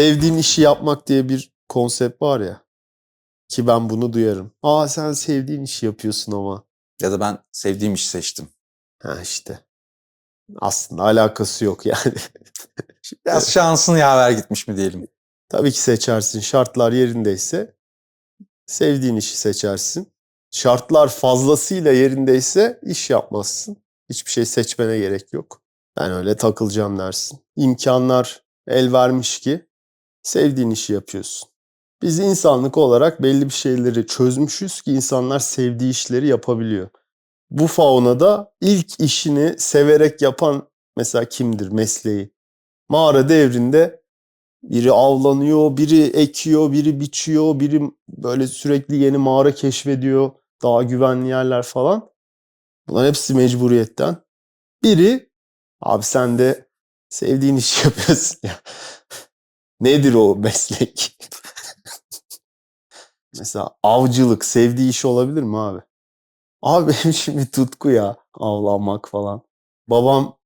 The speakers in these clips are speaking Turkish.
sevdiğim işi yapmak diye bir konsept var ya. Ki ben bunu duyarım. Aa sen sevdiğin işi yapıyorsun ama. Ya da ben sevdiğim işi seçtim. Ha işte. Aslında alakası yok yani. Biraz şansın yaver gitmiş mi diyelim. Tabii ki seçersin. Şartlar yerindeyse sevdiğin işi seçersin. Şartlar fazlasıyla yerindeyse iş yapmazsın. Hiçbir şey seçmene gerek yok. Ben öyle takılacağım dersin. İmkanlar el vermiş ki sevdiğin işi yapıyorsun. Biz insanlık olarak belli bir şeyleri çözmüşüz ki insanlar sevdiği işleri yapabiliyor. Bu faunada ilk işini severek yapan mesela kimdir mesleği? Mağara devrinde biri avlanıyor, biri ekiyor, biri biçiyor, biri böyle sürekli yeni mağara keşfediyor, daha güvenli yerler falan. Bunların hepsi mecburiyetten. Biri abi sen de sevdiğin işi yapıyorsun ya. Nedir o meslek? Mesela avcılık sevdiği iş olabilir mi abi? Abi benim bir tutku ya avlanmak falan. Babam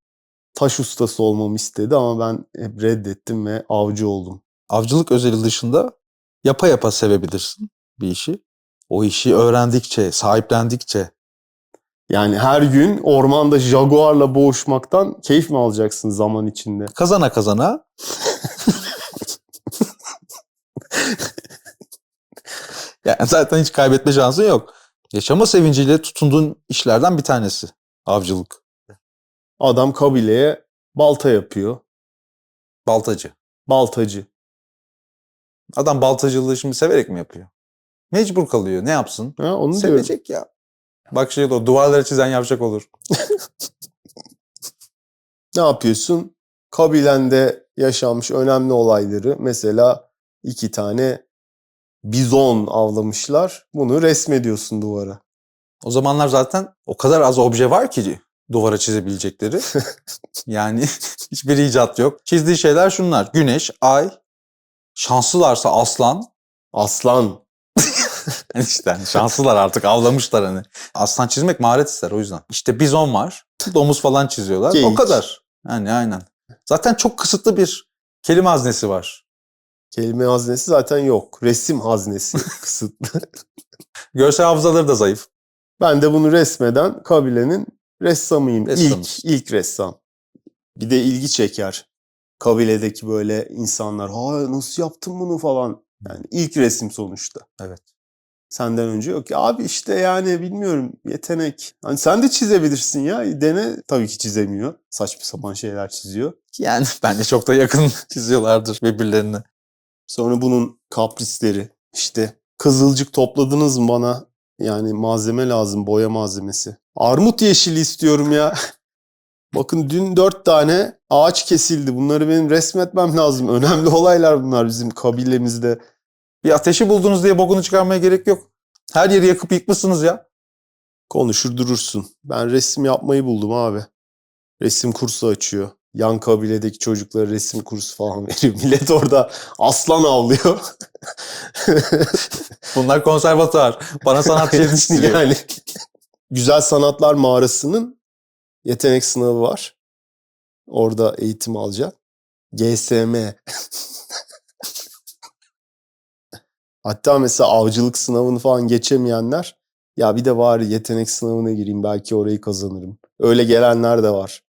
taş ustası olmamı istedi ama ben hep reddettim ve avcı oldum. Avcılık özeli dışında yapa yapa sevebilirsin bir işi. O işi öğrendikçe, sahiplendikçe Yani her gün ormanda jaguarla boğuşmaktan keyif mi alacaksın zaman içinde? kazana kazana yani zaten hiç kaybetme şansın yok. Yaşama sevinciyle tutunduğun işlerden bir tanesi avcılık. Adam kabileye balta yapıyor. Baltacı. Baltacı. Adam baltacılığı şimdi severek mi yapıyor? Mecbur kalıyor. Ne yapsın? Ha, onu diyorum. Sevecek ya. Bak şey olur. Duvarları çizen yapacak olur. Ne yapıyorsun? Kabilende yaşanmış önemli olayları mesela iki tane bizon avlamışlar. Bunu resmediyorsun duvara. O zamanlar zaten o kadar az obje var ki duvara çizebilecekleri. yani hiçbir icat yok. Çizdiği şeyler şunlar. Güneş, ay, şanslılarsa aslan. Aslan. İşte hani şanslılar artık avlamışlar hani. Aslan çizmek maharet ister o yüzden. İşte bizon var. Domuz falan çiziyorlar. O Geyik. kadar. Yani aynen. Zaten çok kısıtlı bir kelime haznesi var. Kelime haznesi zaten yok. Resim haznesi kısıtlı. Görsel hafızaları da zayıf. Ben de bunu resmeden kabilenin ressamıyım. Ressamısın. İlk, ilk ressam. Bir de ilgi çeker. Kabiledeki böyle insanlar ha nasıl yaptın bunu falan. Yani ilk resim sonuçta. Evet. Senden önce yok. Ya abi işte yani bilmiyorum yetenek. Hani sen de çizebilirsin ya. Dene tabii ki çizemiyor. Saçma sapan şeyler çiziyor. Yani bence çok da yakın çiziyorlardır birbirlerine. Sonra bunun kaprisleri. işte kızılcık topladınız mı bana? Yani malzeme lazım, boya malzemesi. Armut yeşili istiyorum ya. Bakın dün dört tane ağaç kesildi. Bunları benim resmetmem lazım. Önemli olaylar bunlar bizim kabilemizde. Bir ateşi buldunuz diye bokunu çıkarmaya gerek yok. Her yeri yakıp yıkmışsınız ya. Konuşur durursun. Ben resim yapmayı buldum abi. Resim kursu açıyor. Yan kabiledeki çocuklara resim kursu falan veriyor. Millet orada aslan avlıyor. Bunlar konservatuar. Bana sanat yetiştiriyor. yani Güzel Sanatlar Mağarası'nın yetenek sınavı var. Orada eğitim alacaksın. GSM. Hatta mesela avcılık sınavını falan geçemeyenler ya bir de var yetenek sınavına gireyim belki orayı kazanırım. Öyle gelenler de var.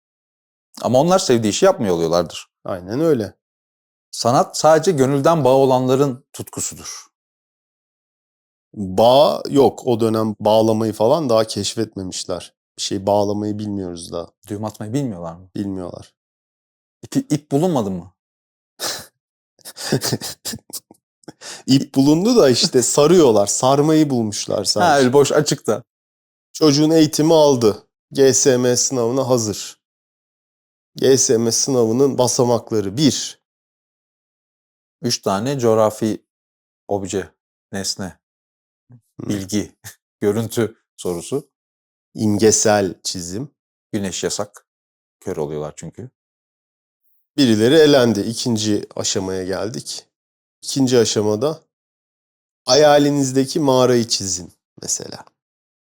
Ama onlar sevdiği işi yapmıyor oluyorlardır. Aynen öyle. Sanat sadece gönülden bağı olanların tutkusudur. Bağ yok. O dönem bağlamayı falan daha keşfetmemişler. Bir şey bağlamayı bilmiyoruz daha. Düğüm atmayı bilmiyorlar mı? Bilmiyorlar. İp, ip bulunmadı mı? İp bulundu da işte sarıyorlar. Sarmayı bulmuşlar Ha sadece. öyle boş açıkta. Çocuğun eğitimi aldı. GSM sınavına hazır. GSM sınavının basamakları 1. Üç tane coğrafi obje, nesne, bilgi, görüntü sorusu. imgesel çizim. Güneş yasak. Kör oluyorlar çünkü. Birileri elendi. İkinci aşamaya geldik. İkinci aşamada hayalinizdeki mağarayı çizin mesela.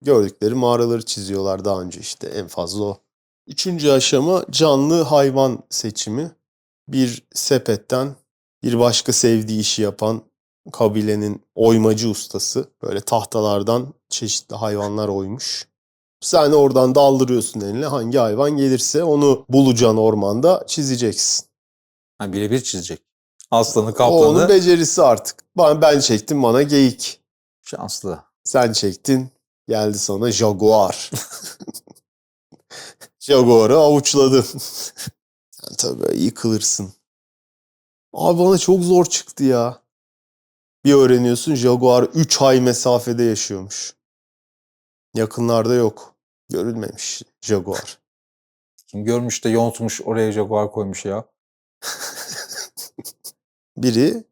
Gördükleri mağaraları çiziyorlar daha önce işte en fazla o. Üçüncü aşama canlı hayvan seçimi. Bir sepetten Bir başka sevdiği işi yapan kabilenin oymacı ustası. Böyle tahtalardan çeşitli hayvanlar oymuş. Sen oradan daldırıyorsun eline hangi hayvan gelirse onu bulacaksın ormanda çizeceksin. Ha, birebir çizecek. Aslanı, O onun kaplanı. becerisi artık. Ben, ben çektim bana geyik. Şanslı. Sen çektin geldi sana jaguar. Jaguar'ı avuçladın. Sen tabii yıkılırsın. Abi bana çok zor çıktı ya. Bir öğreniyorsun Jaguar 3 ay mesafede yaşıyormuş. Yakınlarda yok. Görülmemiş Jaguar. Kim görmüş de yontmuş oraya jaguar koymuş ya. Biri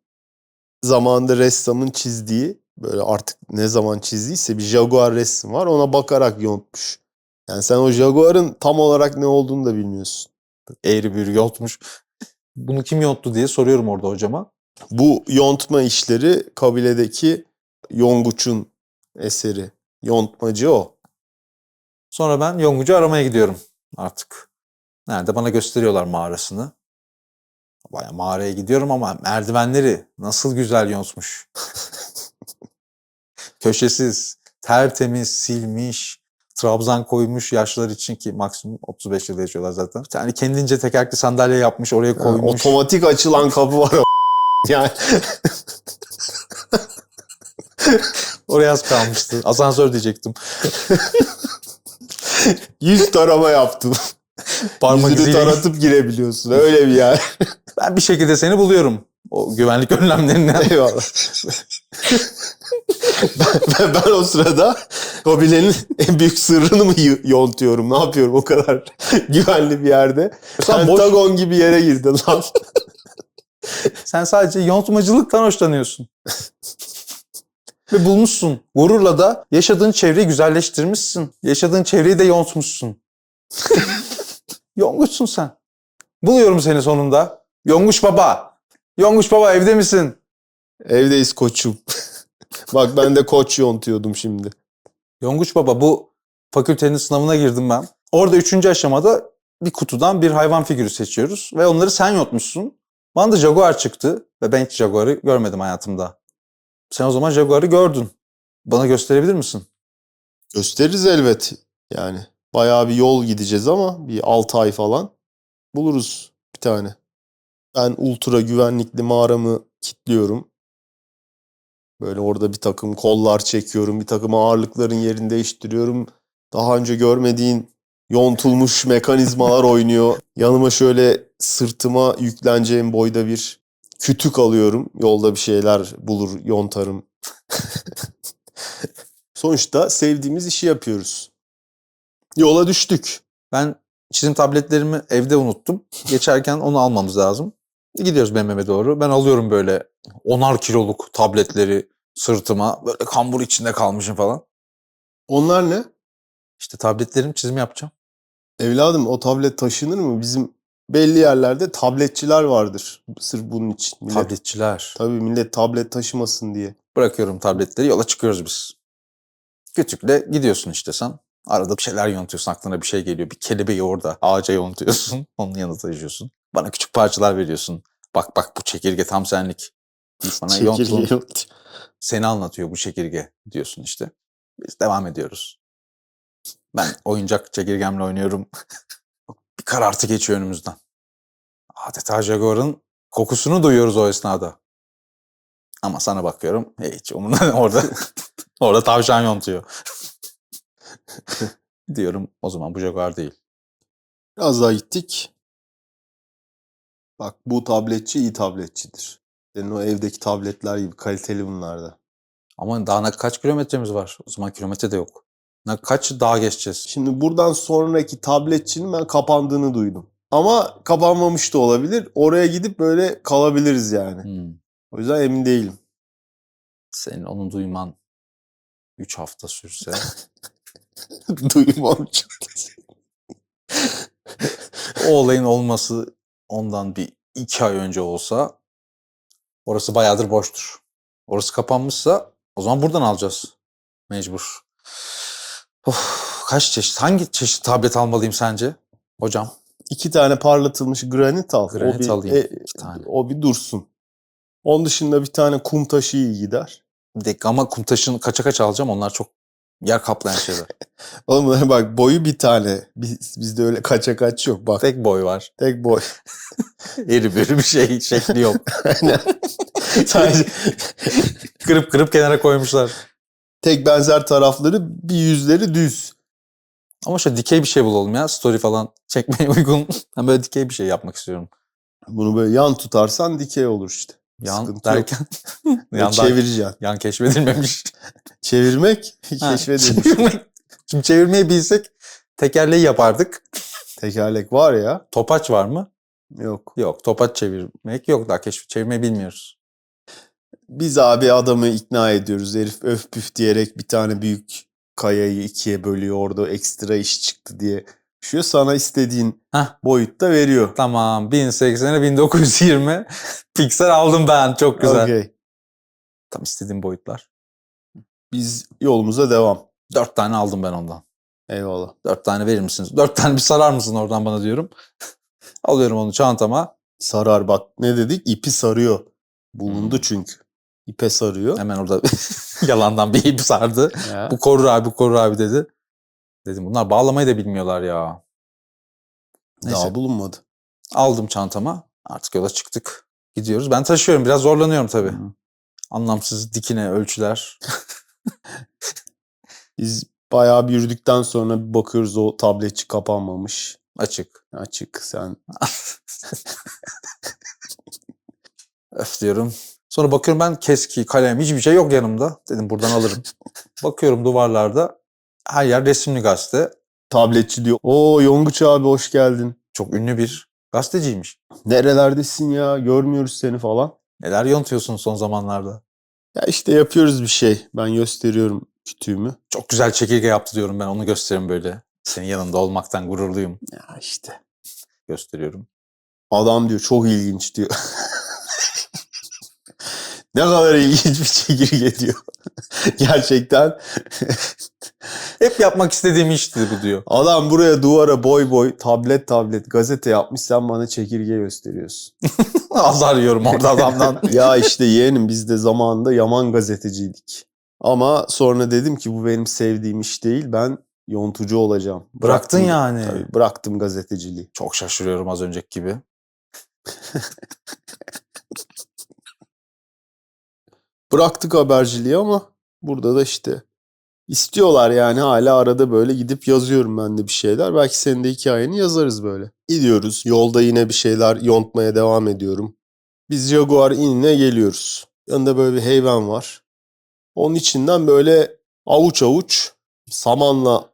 zamanında ressamın çizdiği böyle artık ne zaman çizdiyse bir Jaguar resim var ona bakarak yontmuş. Yani sen o Jaguar'ın tam olarak ne olduğunu da bilmiyorsun. Eğri büğrü yontmuş. Bunu kim yonttu diye soruyorum orada hocama. Bu yontma işleri kabiledeki Yonguç'un eseri. Yontmacı o. Sonra ben Yongucu aramaya gidiyorum artık. Nerede? Bana gösteriyorlar mağarasını. Baya mağaraya gidiyorum ama merdivenleri nasıl güzel yontmuş. Köşesiz, tertemiz, silmiş, trabzan koymuş yaşlılar için ki maksimum 35 yıl yaşıyorlar zaten. Bir tane kendince tekerlekli sandalye yapmış oraya Yani koymuş. otomatik açılan kapı var. Yani Oraya az kalmıştı. Asansör diyecektim. yüz tarama yaptım. Parmak Yüzünü taratıp girebiliyorsun. Öyle bir yer. Ben bir şekilde seni buluyorum. O güvenlik önlemlerinden. Eyvallah. ben, ben, ben o sırada kabilenin en büyük sırrını mı yontuyorum? Ne yapıyorum o kadar güvenli bir yerde? Sen boş- Pentagon gibi yere girdin lan. Sen sadece yontmacılıktan hoşlanıyorsun. Ve bulmuşsun. Gururla da yaşadığın çevreyi güzelleştirmişsin. Yaşadığın çevreyi de yontmuşsun. Yonguçsun sen. Buluyorum seni sonunda. Yonguç baba. Yonguç baba evde misin? Evdeyiz koçum. Bak ben de koç yontuyordum şimdi. Yonguç baba bu fakültenin sınavına girdim ben. Orada üçüncü aşamada bir kutudan bir hayvan figürü seçiyoruz. Ve onları sen yontmuşsun. Bana da Jaguar çıktı. Ve ben hiç Jaguar'ı görmedim hayatımda. Sen o zaman Jaguar'ı gördün. Bana gösterebilir misin? Gösteririz elbet. Yani bayağı bir yol gideceğiz ama bir 6 ay falan buluruz bir tane. Ben ultra güvenlikli mağaramı kilitliyorum. Böyle orada bir takım kollar çekiyorum. Bir takım ağırlıkların yerini değiştiriyorum. Daha önce görmediğin yontulmuş mekanizmalar oynuyor. Yanıma şöyle sırtıma yükleneceğim boyda bir kütük alıyorum. Yolda bir şeyler bulur, yontarım. Sonuçta sevdiğimiz işi yapıyoruz. Yola düştük. Ben çizim tabletlerimi evde unuttum. Geçerken onu almamız lazım. Gidiyoruz BMW'ye doğru. Ben alıyorum böyle onar kiloluk tabletleri sırtıma. Böyle kambur içinde kalmışım falan. Onlar ne? İşte tabletlerim çizim yapacağım. Evladım o tablet taşınır mı? Bizim belli yerlerde tabletçiler vardır. Sırf bunun için. Millet, Tabletçiler. Tabii millet tablet taşımasın diye. Bırakıyorum tabletleri yola çıkıyoruz biz. Küçükle gidiyorsun işte sen. Arada bir şeyler yontuyorsun aklına bir şey geliyor. Bir kelebeği orada ağaca yontuyorsun. Onun yanına taşıyorsun. Bana küçük parçalar veriyorsun. Bak bak bu çekirge tam senlik. Bana. Çekirge yok. seni anlatıyor bu çekirge diyorsun işte. Biz devam ediyoruz. Ben oyuncak çekirgemle oynuyorum. bir karartı geçiyor önümüzden. Adeta Jaguar'ın kokusunu duyuyoruz o esnada. Ama sana bakıyorum hiç umurumda orada orada tavşan yontuyor. Diyorum o zaman bu Jaguar değil. Biraz daha gittik. Bak bu tabletçi iyi tabletçidir. Senin o evdeki tabletler gibi kaliteli bunlar da. Ama daha ne kaç kilometremiz var? O zaman kilometre de yok. Ne kaç dağ geçeceğiz? Şimdi buradan sonraki tabletçinin ben kapandığını duydum. Ama kapanmamış da olabilir. Oraya gidip böyle kalabiliriz yani. Hmm. O yüzden emin değilim. Senin onu duyman 3 hafta sürse Duymam çok. o olayın olması ondan bir iki ay önce olsa orası bayağıdır boştur. Orası kapanmışsa o zaman buradan alacağız. Mecbur. Of, kaç çeşit? Hangi çeşit tablet almalıyım sence? Hocam. İki tane parlatılmış granit al. Granit o bir, alayım, e, iki tane. o bir dursun. Onun dışında bir tane kum taşı iyi gider. Dakika ama kum taşını kaça kaç alacağım onlar çok yer kaplayan şeyler. Oğlum bak boyu bir tane. Biz, bizde öyle kaça kaç yok. Bak tek, Tek boy var. boy. Eri bir şey şekli yok. Aynen. Sadece kırıp kırıp kenara koymuşlar. tek benzer tarafları bir yüzleri düz. Ama şöyle dikey bir şey bulalım ya. Story falan çekmeye uygun. Ben böyle dikey bir şey yapmak istiyorum. Bunu böyle yan tutarsan dikey olur işte. Yan Sıkıntı derken Ve yandan, Çevireceksin. yan keşfedilmemiş. Çevirmek keşfedilmiş. çevirmek. Şimdi çevirmeyi bilsek tekerleği yapardık. Tekerlek var ya. Topaç var mı? Yok. Yok. Topaç çevirmek yok daha keşif çevirmeyi bilmiyoruz. Biz abi adamı ikna ediyoruz. Herif öf püf diyerek bir tane büyük kayayı ikiye bölüyor. Orada ekstra iş çıktı diye. Şu sana istediğin Hah. boyutta veriyor. Tamam. 1080'e 1920 piksel aldım ben. Çok güzel. Okey. Tam istediğim boyutlar. Biz yolumuza devam. Dört tane aldım ben ondan. Eyvallah. Dört tane verir misiniz? Dört tane bir sarar mısın oradan bana diyorum. Alıyorum onu çantama. Sarar bak ne dedik? İpi sarıyor. Bulundu Hmm. çünkü. İpe sarıyor. Hemen orada yalandan bir ip sardı. Ya. Bu korur abi, bu korur abi dedi. Dedim bunlar bağlamayı da bilmiyorlar ya. Neyse. Daha bulunmadı. Aldım çantama. Artık yola çıktık. Gidiyoruz. Ben taşıyorum. Biraz zorlanıyorum tabii. Hı. Anlamsız dikine ölçüler. Biz bayağı bir yürüdükten sonra bir bakıyoruz o tabletçi kapanmamış. Açık. Açık sen. Öf diyorum. Sonra bakıyorum ben keski, kalem hiçbir şey yok yanımda. Dedim buradan alırım. bakıyorum duvarlarda her yer resimli gazete. Tabletçi diyor. Oo Yonguç abi hoş geldin. Çok ünlü bir gazeteciymiş. Nerelerdesin ya? Görmüyoruz seni falan. Neler yontuyorsun son zamanlarda? Ya işte yapıyoruz bir şey. Ben gösteriyorum kütüğümü. Çok güzel çekirge yaptı diyorum ben onu gösteririm böyle. Senin yanında olmaktan gururluyum Ya işte. gösteriyorum. Adam diyor çok ilginç diyor. ne kadar ilginç bir çekirge diyor. Gerçekten. Hep yapmak istediğim işti bu diyor. Adam buraya duvara boy boy tablet tablet gazete yapmış sen bana çekirge gösteriyorsun. Azar yiyorum orada adamdan. ya işte yeğenim biz de zamanında yaman gazeteciydik. Ama sonra dedim ki bu benim sevdiğim iş değil ben yontucu olacağım. Bıraktın yani. Tabii, bıraktım gazeteciliği. Çok şaşırıyorum az önceki gibi. Bıraktık haberciliği ama burada da işte istiyorlar yani hala arada böyle gidip yazıyorum ben de bir şeyler. Belki senin de hikayeni yazarız böyle. Gidiyoruz yolda yine bir şeyler yontmaya devam ediyorum. Biz Jaguar inine geliyoruz. Yanında böyle bir heyvan var. Onun içinden böyle avuç avuç samanla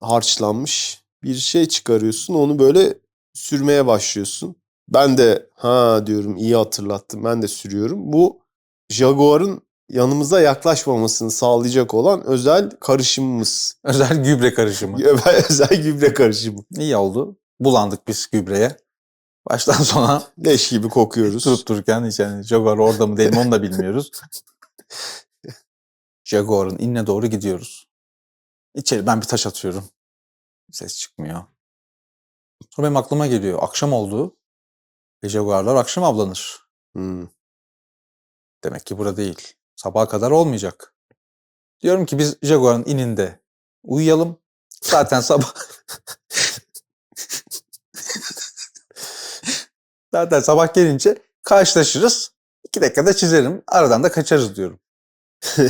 harçlanmış bir şey çıkarıyorsun. Onu böyle sürmeye başlıyorsun. Ben de ha diyorum iyi hatırlattım ben de sürüyorum. Bu Jaguar'ın yanımıza yaklaşmamasını sağlayacak olan özel karışımımız. Özel gübre karışımı. özel gübre karışımı. İyi oldu. Bulandık biz gübreye. Baştan sona Leş gibi kokuyoruz. durup dururken hiç yani Jaguar orada mı değil mi onu da bilmiyoruz. Jaguar'ın inine doğru gidiyoruz. İçeri ben bir taş atıyorum. Ses çıkmıyor. Sonra benim aklıma geliyor. Akşam oldu. Ve Jaguar'lar akşam avlanır. Hmm. Demek ki burada değil. Sabaha kadar olmayacak. Diyorum ki biz Jaguar'ın ininde uyuyalım. Zaten sabah... Zaten sabah gelince karşılaşırız. İki dakikada çizerim. Aradan da kaçarız diyorum.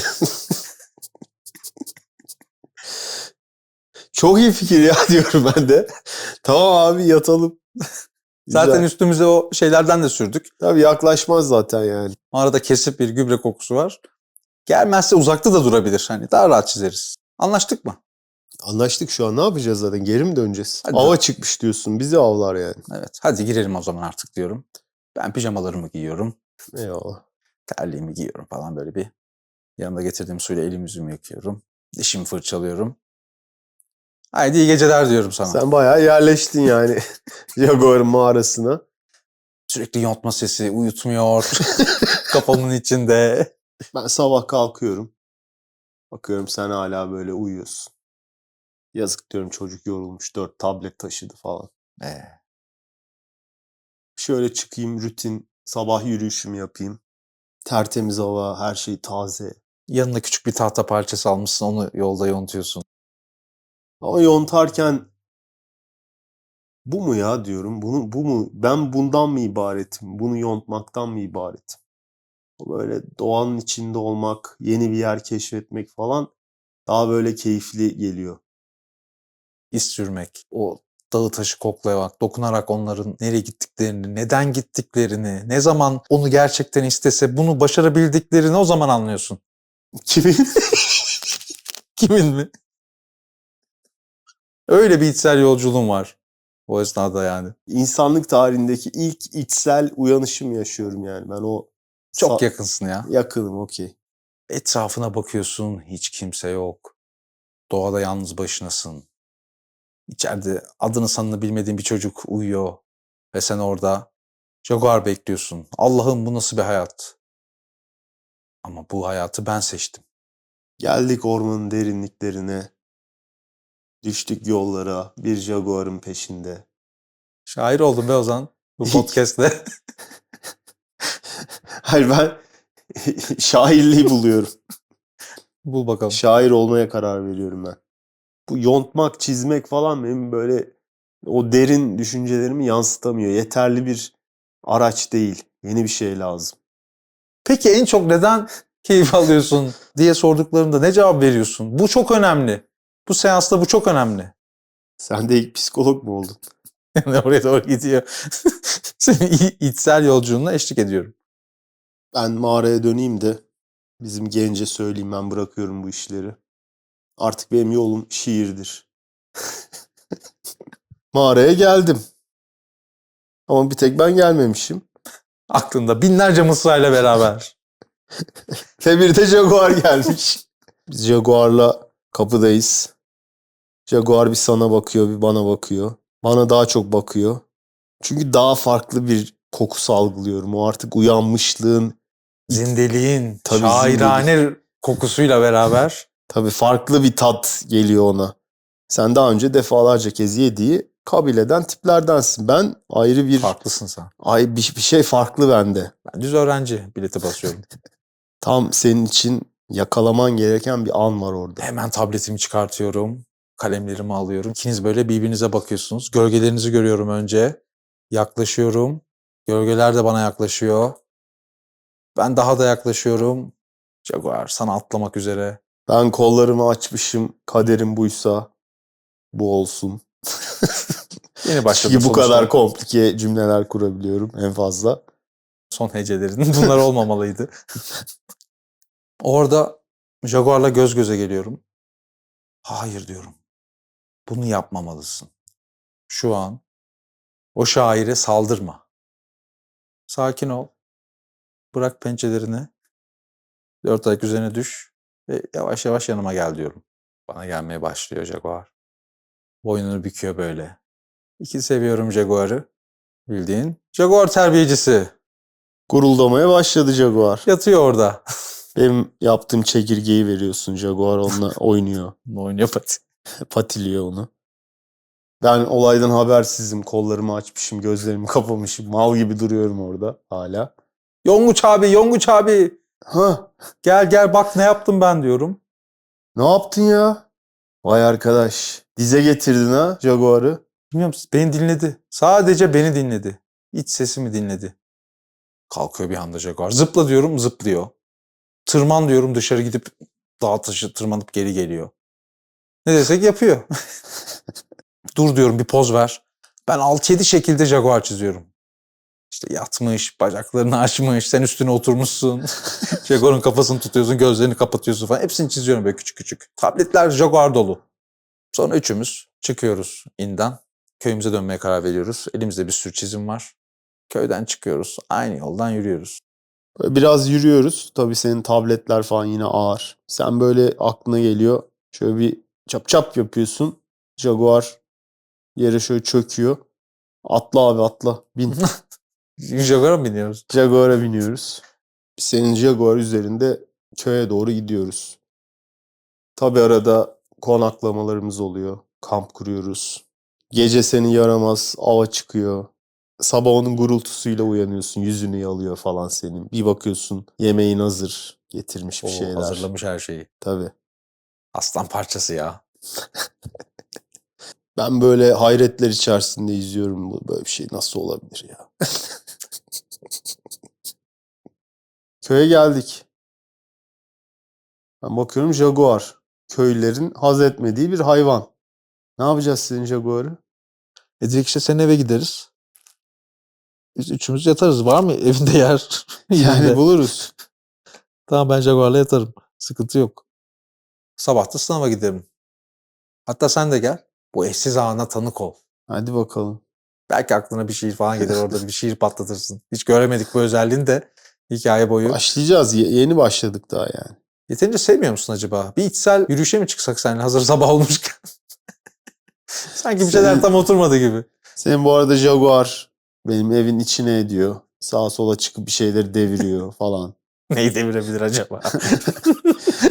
Çok iyi fikir ya diyorum ben de. tamam abi yatalım. Güzel. Zaten üstümüze o şeylerden de sürdük. Tabii yaklaşmaz zaten yani. Arada kesip bir gübre kokusu var. Gelmezse uzakta da durabilir. Hani daha rahat çizeriz. Anlaştık mı? Anlaştık şu an ne yapacağız zaten? Geri mi döneceğiz? Hadi Ava çıkmış diyorsun. Bizi avlar yani. Evet. Hadi girelim o zaman artık diyorum. Ben pijamalarımı giyiyorum. Eyvallah. terliğimi giyiyorum falan böyle bir. Yanımda getirdiğim suyla elimi yüzümü yıkıyorum. Dişimi fırçalıyorum. Haydi iyi geceler diyorum sana. Sen bayağı yerleştin yani Jaguar'ın mağarasına. Sürekli yontma sesi uyutmuyor. Kafamın içinde. Ben sabah kalkıyorum. Bakıyorum sen hala böyle uyuyorsun. Yazık diyorum çocuk yorulmuş. Dört tablet taşıdı falan. Ee, Şöyle çıkayım rutin Sabah yürüyüşümü yapayım. Tertemiz hava, her şey taze. Yanına küçük bir tahta parçası almışsın onu yolda yontuyorsun. Ama yontarken bu mu ya diyorum. Bunu, bu mu? Ben bundan mı ibaretim? Bunu yontmaktan mı ibaretim? Böyle doğanın içinde olmak, yeni bir yer keşfetmek falan daha böyle keyifli geliyor. İz sürmek, o dağı taşı koklayarak, dokunarak onların nereye gittiklerini, neden gittiklerini, ne zaman onu gerçekten istese bunu başarabildiklerini o zaman anlıyorsun. Kimin? Kimin mi? Öyle bir içsel yolculuğum var. O esnada yani. İnsanlık tarihindeki ilk içsel uyanışım yaşıyorum yani. Ben o Çok yakınsın ya. yakınım okey. Etrafına bakıyorsun, hiç kimse yok. Doğada yalnız başınasın. İçeride adını sanını bilmediğin bir çocuk uyuyor. Ve sen orada Jaguar bekliyorsun. Allah'ım bu nasıl bir hayat? Ama bu hayatı ben seçtim. Geldik ormanın derinliklerine. Düştük yollara bir jaguarın peşinde. Şair oldum be Ozan. Bu podcast'te. Hayır ben şairliği buluyorum. Bul bakalım. Şair olmaya karar veriyorum ben. Bu yontmak, çizmek falan benim böyle o derin düşüncelerimi yansıtamıyor. Yeterli bir araç değil. Yeni bir şey lazım. Peki en çok neden keyif alıyorsun diye sorduklarımda ne cevap veriyorsun? Bu çok önemli. Bu seansta bu çok önemli. Sen de ilk psikolog mu oldun? Oraya doğru gidiyor. Senin içsel yolculuğuna eşlik ediyorum. Ben mağaraya döneyim de bizim gence söyleyeyim ben bırakıyorum bu işleri. Artık benim yolum şiirdir. Mağaraya geldim. Ama bir tek ben gelmemişim. Aklında binlerce mısrayla beraber. Ve bir de Jaguar gelmiş. Biz Jaguar'la kapıdayız. Jaguar bir sana bakıyor, bir bana bakıyor. Bana daha çok bakıyor. Çünkü daha farklı bir koku salgılıyorum. O artık uyanmışlığın Zindeliğin, Tabii şairane kokusuyla beraber. tabii farklı bir tat geliyor ona. Sen daha önce defalarca kez yediği kabileden tiplerdensin. Ben ayrı bir Farklısın sen. ay bir, bir şey farklı bende. Ben düz öğrenci bileti basıyorum. Tam senin için yakalaman gereken bir an var orada. Hemen tabletimi çıkartıyorum. Kalemlerimi alıyorum. İkiniz böyle birbirinize bakıyorsunuz. Gölgelerinizi görüyorum önce. Yaklaşıyorum. Gölgeler de bana yaklaşıyor. Ben daha da yaklaşıyorum. Jaguar sana atlamak üzere. Ben kollarımı açmışım. Kaderim buysa bu olsun. Yeni başladı Ki bu sonuçta. kadar komplike cümleler kurabiliyorum en fazla. Son hecelerin bunlar olmamalıydı. Orada Jaguar'la göz göze geliyorum. Hayır diyorum. Bunu yapmamalısın. Şu an o şaire saldırma. Sakin ol. Bırak pençelerini. Dört ayak üzerine düş. Ve yavaş yavaş yanıma gel diyorum. Bana gelmeye başlıyor Jaguar. Boynunu büküyor böyle. İki seviyorum Jaguar'ı. Bildiğin Jaguar terbiyecisi. Guruldamaya başladı Jaguar. Yatıyor orada. Benim yaptığım çekirgeyi veriyorsun. Jaguar onunla oynuyor. Oynuyor pati. Patiliyor onu. Ben olaydan habersizim. Kollarımı açmışım, gözlerimi kapamışım. Mal gibi duruyorum orada hala. Yonguç abi, Yonguç abi. Ha, Gel gel bak ne yaptım ben diyorum. ne yaptın ya? Vay arkadaş. Dize getirdin ha Jaguar'ı. Bilmiyorum beni dinledi. Sadece beni dinledi. İç sesimi dinledi. Kalkıyor bir anda Jaguar. Zıpla diyorum zıplıyor. Tırman diyorum dışarı gidip dağ taşı tırmanıp geri geliyor. Ne desek yapıyor. Dur diyorum bir poz ver. Ben 6-7 şekilde Jaguar çiziyorum. İşte yatmış, bacaklarını açmış, sen üstüne oturmuşsun. Jaguar'ın kafasını tutuyorsun, gözlerini kapatıyorsun falan. Hepsini çiziyorum böyle küçük küçük. Tabletler Jaguar dolu. Sonra üçümüz çıkıyoruz inden. Köyümüze dönmeye karar veriyoruz. Elimizde bir sürü çizim var. Köyden çıkıyoruz. Aynı yoldan yürüyoruz. Biraz yürüyoruz. Tabii senin tabletler falan yine ağır. Sen böyle aklına geliyor. Şöyle bir çap çap yapıyorsun. Jaguar yere şöyle çöküyor. Atla abi atla. Bin. Jaguar'a mı biniyoruz? Jaguar'a biniyoruz. Senin Jaguar üzerinde köye doğru gidiyoruz. Tabii arada konaklamalarımız oluyor. Kamp kuruyoruz. Gece seni yaramaz ava çıkıyor. sabah onun gurultusuyla uyanıyorsun. Yüzünü yalıyor falan senin. Bir bakıyorsun yemeğin hazır. Getirmiş bir O şeyler. hazırlamış her şeyi. Tabii. Aslan parçası ya. Ben böyle hayretler içerisinde izliyorum. Bu böyle bir şey nasıl olabilir ya? Köye geldik. Ben bakıyorum jaguar. Köylerin haz etmediği bir hayvan. Ne yapacağız senin jaguarı? E direkt işte senin eve gideriz. Biz üçümüz yatarız. Var mı evinde yer? Yani buluruz. Tamam ben Jaguar'la yatarım. Sıkıntı yok. Sabah da sınava giderim. Hatta sen de gel. Bu eşsiz ana tanık ol. Hadi bakalım. Belki aklına bir şiir falan gelir orada bir şiir patlatırsın. Hiç göremedik bu özelliğini de hikaye boyu. Başlayacağız. Ye- yeni başladık daha yani. Yeterince sevmiyor musun acaba? Bir içsel yürüyüşe mi çıksak seninle hazır sabah olmuşken? Sanki bir şeyler Senin- tam oturmadı gibi. Senin bu arada jaguar benim evin içine ediyor. Sağa sola çıkıp bir şeyleri deviriyor falan. Neyi devirebilir acaba?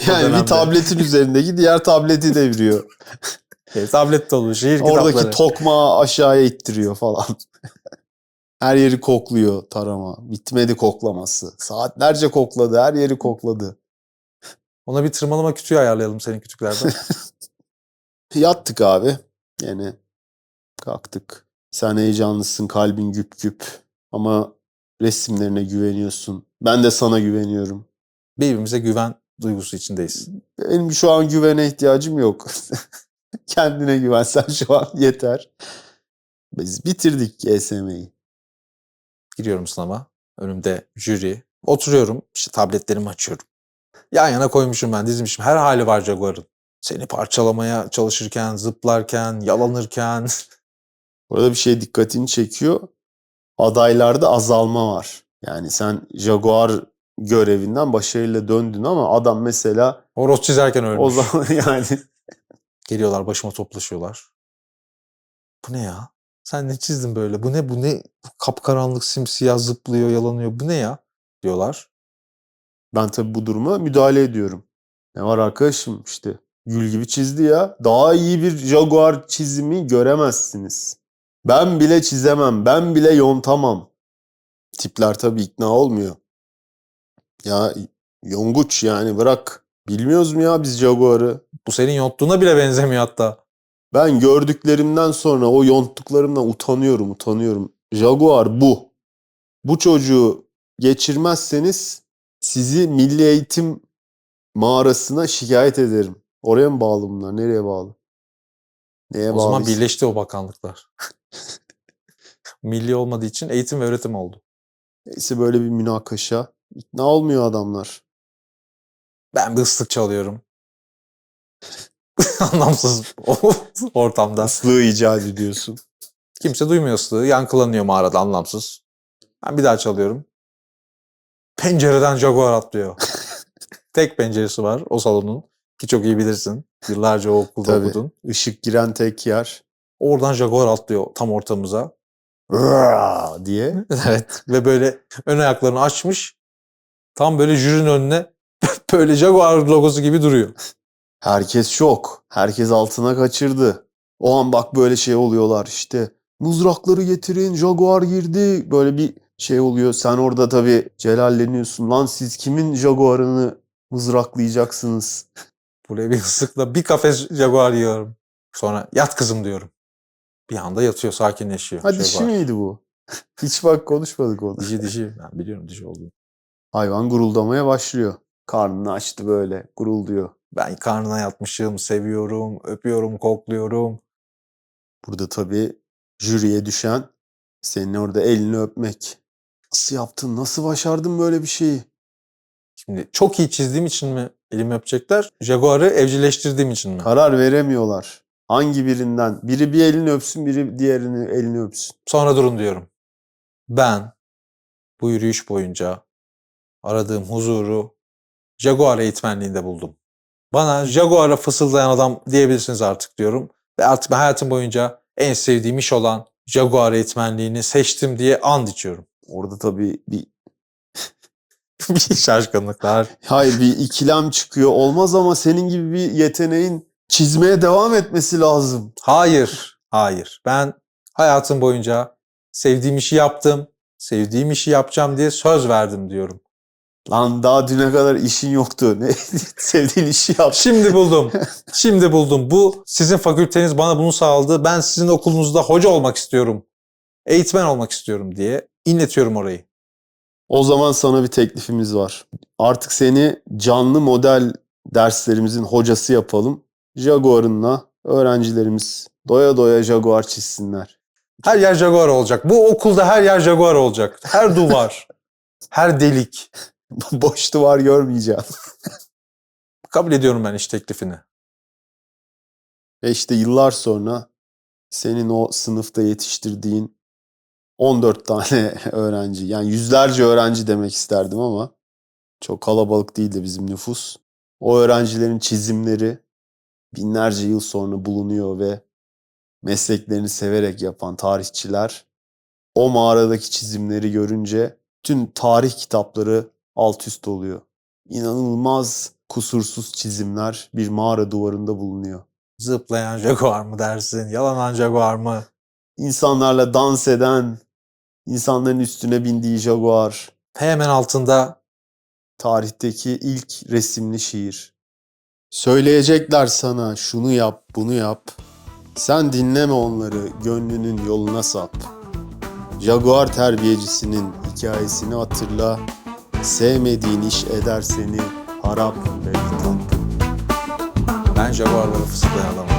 Yani bir tabletin üzerindeki diğer tableti deviriyor. E, tablet dolu Oradaki kitapları. tokmağı aşağıya ittiriyor falan. Her yeri kokluyor tarama. Bitmedi koklaması. Saatlerce kokladı. Her yeri kokladı. Ona bir tırmalama kütüğü ayarlayalım senin kütüklerden. Yattık abi. Yine kalktık. Sen heyecanlısın. Kalbin güp güp. Ama resimlerine güveniyorsun. Ben de sana güveniyorum. Birbirimize güven duygusu içindeyiz. Benim şu an güvene ihtiyacım yok. Kendine güvensen şu an yeter. Biz bitirdik GSM'yi. Giriyorum sınava. Önümde jüri. Oturuyorum. işte tabletlerimi açıyorum. Yan yana koymuşum ben dizmişim. Her hali var Jaguar'ın. Seni parçalamaya çalışırken, zıplarken, yalanırken. Burada bir şey dikkatini çekiyor. Adaylarda azalma var. Yani sen Jaguar görevinden başarıyla döndün ama adam mesela Horoz çizerken ölmüş. o zaman yani Geliyorlar başıma toplaşıyorlar. Bu ne ya? Sen ne çizdin böyle? Bu ne? Bu ne? Kapkaranlık simsiyah zıplıyor, yalanıyor. Bu ne ya? Diyorlar. ben tabii bu duruma müdahale ediyorum. Ne var arkadaşım işte gül gibi çizdi ya. Daha iyi bir Jaguar çizimi göremezsiniz. Ben bile çizemem. Ben bile yontamam. Tipler tabii ikna olmuyor. Ya Yonguç yani bırak. Bilmiyoruz mu ya biz Jaguar'ı? Bu senin yonttuğuna bile benzemiyor hatta. Ben gördüklerimden sonra o yonttuklarımdan utanıyorum, utanıyorum. Jaguar bu. Bu çocuğu geçirmezseniz sizi milli eğitim mağarasına şikayet ederim. Oraya mı bağlı bunlar? Nereye bağlı? Neye O bağlı? zaman birleşti o bakanlıklar. Milli olmadığı için eğitim ve öğretim oldu. Neyse böyle bir münakaşa. İkna olmuyor adamlar. Ben bir ıslık çalıyorum. Anlamsız ortamda. Islığı icat ediyorsun. Kimse duymuyor ıslığı. Yankılanıyor mağarada anlamsız. Ben bir daha çalıyorum. Pencereden Jaguar atlıyor. Tek penceresi var o salonun. Ki çok iyi bilirsin. Yıllarca o okulda Tabii. okudun. Işık giren tek yer. Oradan Jaguar atlıyor tam ortamıza. Rrrr diye. Evet. Ve böyle ön ayaklarını açmış. Tam böyle jürinin önüne böyle Jaguar logosu gibi duruyor. Herkes şok. Herkes altına kaçırdı. O an bak böyle şey oluyorlar işte. Mızrakları getirin, Jaguar girdi. Böyle bir şey oluyor. Sen orada tabii celalleniyorsun. Lan siz kimin Jaguar'ını mızraklayacaksınız? Buraya bir ıslıkla bir kafes Jaguar yiyorum. Sonra yat kızım diyorum. Bir anda yatıyor, sakinleşiyor. Ha dişi Jaguar. miydi bu? Hiç bak konuşmadık onu. Dişi dişi. Ben biliyorum dişi olduğunu. Hayvan guruldamaya başlıyor. Karnını açtı böyle. Gurulduyor. Ben karnına yatmışım, seviyorum, öpüyorum, kokluyorum. Burada tabii jüriye düşen senin orada elini öpmek. Nasıl yaptın? Nasıl başardın böyle bir şeyi? Şimdi çok iyi çizdiğim için mi elimi öpecekler? Jaguar'ı evcilleştirdiğim için mi? Karar veremiyorlar. Hangi birinden? Biri bir elini öpsün, biri diğerini elini öpsün. Sonra durun diyorum. Ben bu yürüyüş boyunca aradığım huzuru Jaguar eğitmenliğinde buldum. Bana Jaguar'a fısıldayan adam diyebilirsiniz artık diyorum. Ve artık ben hayatım boyunca en sevdiğim iş olan Jaguar eğitmenliğini seçtim diye and içiyorum. Orada tabii bir bir şaşkınlıklar. hayır bir ikilem çıkıyor. Olmaz ama senin gibi bir yeteneğin çizmeye devam etmesi lazım. Hayır, hayır. Ben hayatım boyunca Sevdiğim işi yaptım. Sevdiğim işi yapacağım diye söz verdim diyorum. Lan daha düne kadar işin yoktu. Ne sevdiğin işi yap. Şimdi buldum. Şimdi buldum. Bu sizin fakülteniz bana bunu sağladı. Ben sizin okulunuzda hoca olmak istiyorum. Eğitmen olmak istiyorum diye inletiyorum orayı. O zaman sana bir teklifimiz var. Artık seni canlı model derslerimizin hocası yapalım. Jaguar'ınla öğrencilerimiz doya doya Jaguar çizsinler. Her yer Jaguar olacak. Bu okulda her yer Jaguar olacak. Her duvar, her delik. Boş duvar görmeyeceğim. Kabul ediyorum ben iş teklifini. Ve işte yıllar sonra senin o sınıfta yetiştirdiğin 14 tane öğrenci, yani yüzlerce öğrenci demek isterdim ama çok kalabalık değildi bizim nüfus. O öğrencilerin çizimleri binlerce yıl sonra bulunuyor ve mesleklerini severek yapan tarihçiler o mağaradaki çizimleri görünce tüm tarih kitapları alt üst oluyor. İnanılmaz kusursuz çizimler bir mağara duvarında bulunuyor. Zıplayan Jaguar mı dersin? Yalanan Jaguar mı? İnsanlarla dans eden, insanların üstüne bindiği Jaguar, Hemen altında tarihteki ilk resimli şiir. Söyleyecekler sana şunu yap, bunu yap. Sen dinleme onları, gönlünün yoluna sap. Jaguar terbiyecisinin hikayesini hatırla. Sevmediğin iş eder seni harap ve bitap. ben Jaguar'ları fısıldayan adamım.